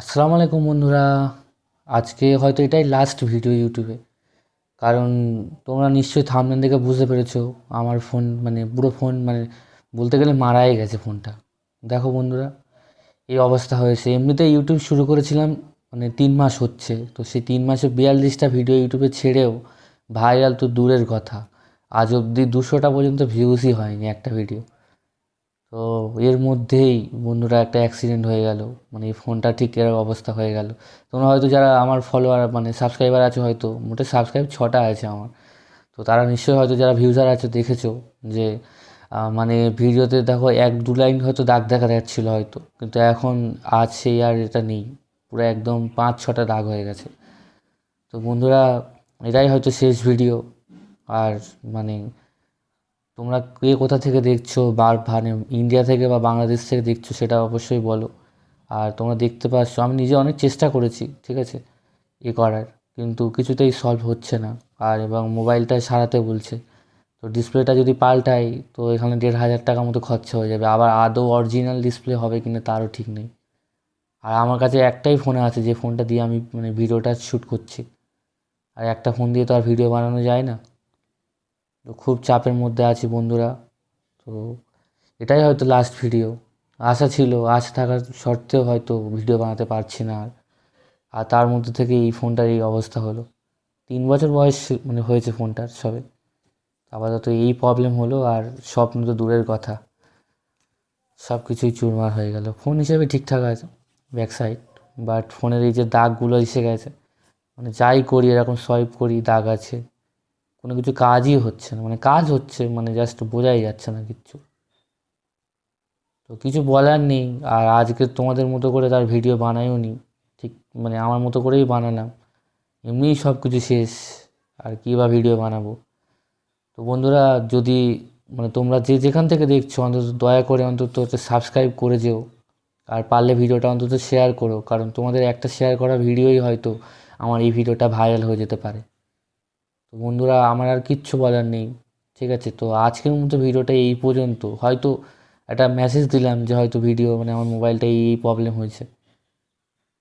আসসালামু আলাইকুম বন্ধুরা। আজকে হয়তো এটাই লাস্ট ভিডিও ইউটিউবে কারণ তোমরা নিশ্চয়ই থামনেল দেখে বুঝতে পেরেছ, আমার ফোন মানে পুরো ফোন মানে বলতে গেলে মারাই গেছে ফোনটা দেখো বন্ধুরা, এই অবস্থা হয়েছে। এমনিতে ইউটিউব শুরু করেছিলাম মানে তিন মাস হচ্ছে। তো সেই তিন মাসে বিয়াল্লিশটা ভিডিও ইউটিউবে ছেড়েও ভাইরাল তো দূরের কথা। আজ অবধি দুশোটা পর্যন্ত ভিউজই হয়নি একটা ভিডিও তো এর মধ্যেই বন্ধুরা একটা অ্যাক্সিডেন্ট হয়ে গেল। মানে এই ফোনটা ঠিক এরকম অবস্থা হয়ে গেল। তোমরা হয়তো যারা আমার ফলোয়ার মানে সাবস্ক্রাইবার আছে হয়তো, মোটে সাবস্ক্রাইব ছটা আছে আমার। তো তারা নিশ্চয়ই হয়তো যারা ভিউজার আছে দেখেছ যে মানে ভিডিওতে দেখো এক দু লাইন হয়তো দাগ দেখা যাচ্ছিল হয়তো। কিন্তু এখন আজ আর এটা নেই। পুরো একদম পাঁচ ছটা দাগ হয়ে গেছে। তো বন্ধুরা, এটাই হয়তো শেষ ভিডিও আর মানে তোমরা কে কোথা থেকে দেখছ বা মানে ইন্ডিয়া থেকে বা বাংলাদেশ থেকে দেখছ সেটা অবশ্যই বলো। আর তোমরা দেখতে পাচ্ছ, আমি নিজে অনেক চেষ্টা করেছি, ঠিক আছে, এ করার, কিন্তু কিছুতেই সলভ হচ্ছে না। আর এবং মোবাইলটা সারাতে বলছে, তো ডিসপ্লেটা যদি পাল্টাই, তো এখানে দেড় হাজার টাকা মতো খরচা হয়ে যাবে। আবার আদৌ অরিজিনাল ডিসপ্লে হবে কিনা তারও ঠিক নেই। আর আমার কাছে একটাই ফোন আছে, যে ফোনটা দিয়ে আমি মানে ভিডিওটা শ্যুট করছি। আর একটা ফোন দিয়ে তো আর ভিডিও বানানো যায় না। তো খুব চাপের মধ্যে আছি বন্ধুরা। তো এটাই হয়তো লাস্ট ভিডিও আশা ছিল, আশা থাকার সত্ত্বেও হয়তো ভিডিও বানাতে পারছি না আর। আর তার মধ্যে থেকে এই ফোনটার এই অবস্থা হলো। তিন বছর বয়স মানে হয়েছে ফোনটার সবে। আপাতত এই প্রবলেম হলো আর স্বপ্ন তো দূরের কথা। সব কিছুই চুরমার হয়ে গেল। ফোন হিসেবে ঠিকঠাক আছে ব্যাক সাইড বাট ফোনের এই যে দাগগুলো এসে গেছে মানে যাই করি, এরকম সোয়াইপ করি, দাগ আছে। কোনো কিছু কাজই হচ্ছে না মানে কাজ হচ্ছে মানে জাস্ট বোঝাই যাচ্ছে না কিচ্ছু। তো কিছু বলার নেই, আর আজকে তোমাদের মতো করে তার ভিডিও বানাইও নি, ঠিক মানে আমার মতো করেই বানালাম। এমনিই সব কিছু শেষ, আর কী বা ভিডিও বানাবো। তো বন্ধুরা, যদি মানে তোমরা যে যেখান থেকে দেখছ, অন্তত দয়া করে অন্তত হচ্ছে সাবস্ক্রাইব করে যেও। আর পারলে ভিডিওটা অন্তত শেয়ার করো, কারণ তোমাদের একটা শেয়ার করা ভিডিওই হয়তো আমার এই ভিডিওটা ভাইরাল হয়ে যেতে পারে। বন্ধুরা, আমার আর কিচ্ছু বলার নেই, ঠিক আছে? তো আজকের মতো ভিডিওটা এই পর্যন্ত। হয়তো একটা মেসেজ দিলাম যে হয়তো ভিডিও মানে আমার মোবাইলটা এই এই প্রবলেম হয়েছে।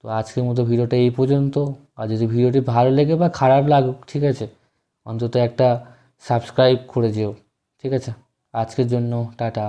তো আজকের মতো ভিডিওটা এই পর্যন্ত। আর যদি ভিডিওটি ভালো লেগে বা খারাপ লাগুক, ঠিক আছে? অন্তত একটা সাবস্ক্রাইব করে যেও, ঠিক আছে? আজকের জন্য টাটা।